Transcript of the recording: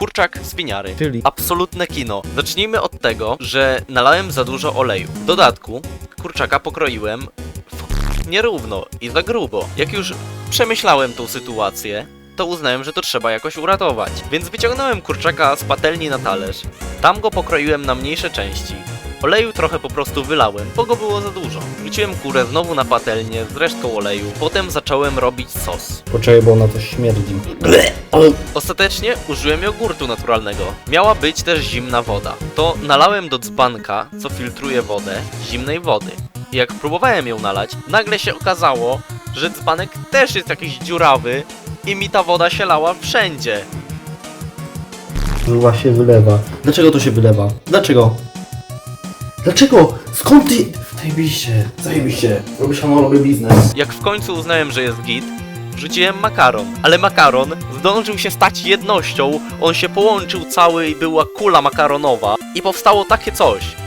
Kurczak z winiary. Czyli? Absolutne kino. Zacznijmy od tego, że nalałem za dużo oleju. W dodatku, kurczaka pokroiłem w nierówno i za grubo. Jak już przemyślałem tą sytuację, to uznałem, że to trzeba jakoś uratować. Więc wyciągnąłem kurczaka z patelni na talerz, tam go pokroiłem na mniejsze części. Oleju trochę po prostu wylałem, bo go było za dużo. Wrzuciłem kurę znowu na patelnię z resztką oleju, potem zacząłem robić sos. Poczekaj, bo ona to śmierdzi. Ostatecznie użyłem jogurtu naturalnego. Miała być też zimna woda. To nalałem do dzbanka, co filtruje wodę, zimnej wody. I jak próbowałem ją nalać, nagle się okazało, że dzbanek też jest jakiś dziurawy i mi ta woda się lała wszędzie. Żuła się wylewa. Dlaczego to się wylewa? Dlaczego? Dlaczego? Skąd ty? Zajebiście, zajebiście. Robię siano, robię biznes. Jak w końcu uznałem, że jest git, wrzuciłem makaron. Ale makaron zdążył się stać jednością, on się połączył cały i była kula makaronowa i powstało takie coś.